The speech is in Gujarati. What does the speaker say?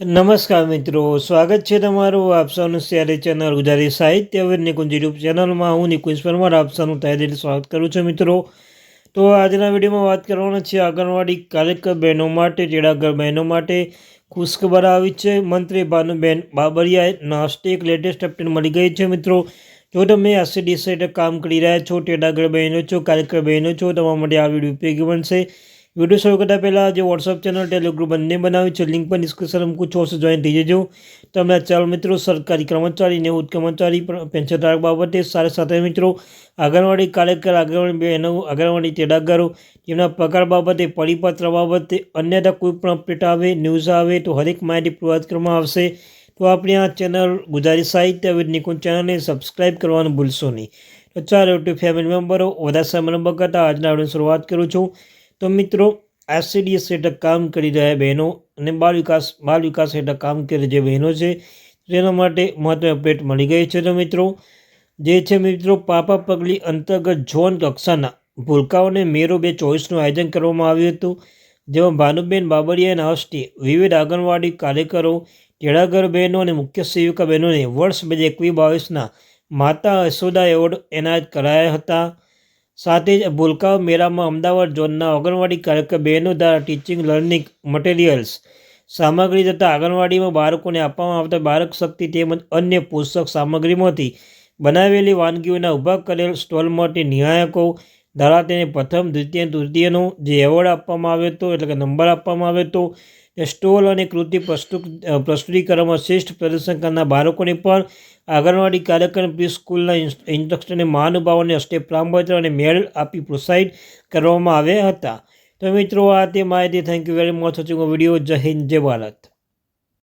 નમસ્કાર મિત્રો, સ્વાગત છે તમારું આપ સૌનું સિયારી ચેનલ ગુજરાતી સાહિત્ય હવે નિકુંજ યુટ્યુબ ચેનલમાં. હું નિકુંજ પરમાર, આપ સૌનું તહે સ્વાગત કરું છું મિત્રો. તો આજના વિડીયોમાં વાત કરવાના છે આંગણવાડી કાર્યકર બહેનો માટે તેડાગર બહેનો માટે. ખુશખબર આવી છે. મંત્રી ભાનુબેન બાબરિયાએ નાસ્તે લેટેસ્ટ અપડેટ મળી ગઈ છે મિત્રો. જો તમે આસીડીસી સાઈડ કામ કરી રહ્યા છો ટેડાગર બહેનો છો કાર્યકર બહેનો છો, તમારા માટે આ વીડિયો ઉપયોગી બનશે. વીડિયો શરૂ કરતા પહેલાં જે વોટ્સઅપ ચેનલ ટેલિગ્રુપ બંને બનાવ્યું છે લિંક પર ડિસ્ક્રિપ્શન મૂકું છો જોઈન થઈ જજો. તમને ચાર મિત્રો સરકારી કર્મચારી નિવૃત્ત કર્મચારી પેન્શનધારક બાબતે સાથે સાથે મિત્રો આંગણવાડી કાર્યકર, આંગણવાડી બહેનો આંગણવાડી તેડાગરો જેમના પગાર બાબતે, પરિપત્ર બાબતે, અન્યથા કોઈ પણ અપડેટ આવે ન્યૂઝ આવે, તો હરેક માહિતી પ્રોવાઈડ કરવામાં આવશે. તો આપણે આ ચેનલ ગુજરાતી સાહિત્ય વિદ નિકુંજ ચેનલને સબસ્ક્રાઈબ કરવાનું ભૂલશો નહીં. તો ચાલો ટુ ફેમિલી મેમ્બરો વધારે સમય નંબર કરતાં આજના આવડે શરૂઆત કરું છું. તો મિત્રો એસસીડીએસ હેઠળ કામ કરી રહ્યા બહેનો અને બાળ વિકાસ બાળ વિકાસ હેઠળ કામ કરી જે બહેનો છે, તેના માટે મહત્વની અપડેટ મળી ગઈ છે. તો મિત્રો, જે છે મિત્રો, પાપા પગલી અંતર્ગત ઝોન કક્ષાના ભૂલકાઓને મેરો બે ચોવીસનું આયોજન કરવામાં આવ્યું હતું, જેમાં ભાનુબેન બાબરિયાના હસ્તે વિવિધ આંગણવાડી કાર્યકરો તેડાગર બહેનો અને મુખ્ય સેવિકા બહેનોને વર્ષ બે હજાર એકવીસ બાવીસના માતા યશોદા એવોર્ડ એનાયત કરાયા હતા. સાથે જ ભૂલકાવ મેળામાં અમદાવાદ ઝોનના આંગણવાડી કાર્યક્રમ બહેનો દ્વારા ટીચિંગ લર્નિંગ મટીરિયલ્સ સામગ્રી તથા આંગણવાડીમાં બાળકોને આપવામાં આવતા બાળક શક્તિ તેમજ અન્ય પોષક સામગ્રીમાંથી બનાવેલી વાનગીઓના ઊભા કરેલ સ્ટોલ માટે નિયાયકો દ્વારા તેને પ્રથમ, દ્વિતીય તૃતીયનો જે એવોર્ડ આપવામાં આવ્યો હતો, એટલે કે નંબર આપવામાં આવ્યો હતો સ્ટોલ અને કૃતિ પ્રસ્તુત પ્રસ્તુતિકરણમાં શ્રેષ્ઠ પ્રદર્શન કરનાર બાળકોને પણ આંગણવાડી કાર્યક્રમ પ્રી સ્કૂલના ઇન્સ્ટ્રક્ટરને મહાનુભાવોને હસ્તે પ્રમાણપત્ર અને મેડલ આપી પ્રોત્સાહિત કરવામાં આવ્યા હતા. તો મિત્રો, આ તે માહિતી. Thank you very much watching video Jai Hind, Jai Bharat.